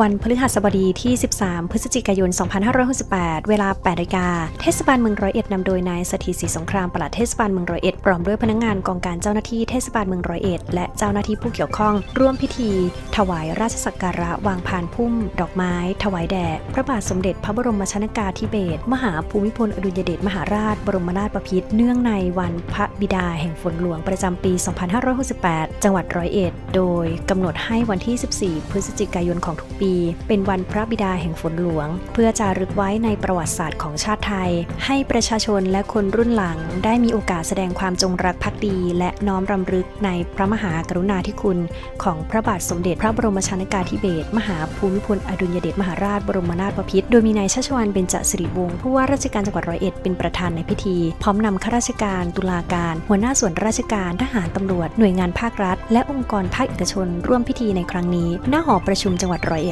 วันพฤหัสบดีที่ 13 พฤศจิกายน 2568 เวลา8นาฬิกา เทศบาลเมืองร้อยเอ็ดนำโดยนายสถิตศรีสงครามปลัดเทศบาลเมืองร้อยเอ็ดพร้อมด้วยพนักงานกองการเจ้าหน้าที่เทศบาลเมืองร้อยเอ็ดและเจ้าหน้าที่ผู้เกี่ยวข้อง ร่วมพิธี ถวายราชสักการะวางพานพุ่ม ดอกไม้ ถวายแด่พระบาทสมเด็จพระบรมชนากาธิเบศรมหาภูมิพลอดุลยเดชมหาราช บรมนาถบพิตรเนื่องในวันพระบิดาแห่งฝนหลวงประจำปี 2568 จังหวัดร้อยเอ็ดโดยกำหนดให้วันที่ 14 พฤศจิกายนของทุกปีเป็นวันพระบิดาแห่งฝนหลวง เพื่อจารึกไว้ในประวัติศาสตร์ของชาติไทย ให้ประชาชนและคนรุ่นหลัง ได้มีโอกาสแสดงความจงรักภักดี และน้อมรำลึกในพระมหากรุณาธิคุณ ของพระบาทสมเด็จพระบรมชนากาธิเบศรมหาภูมิพลอดุลยเดชมหาราชบรมนาถบพิตรโดยมีนายชัชวานเบญจสิริวงศ์ผู้ว่าราชการจังหวัดร้อยเอ็ดเป็นประธานในพิธี พร้อมนำข้าราชการตุลาการ หัวหน้าส่วนราชการทหารตำรวจหน่วยงานภาครัฐ และองค์กรภาคเอกชนร่วมพิธีในครั้งนี้ณหอประชุมจังหวัดร้อยเอ็ด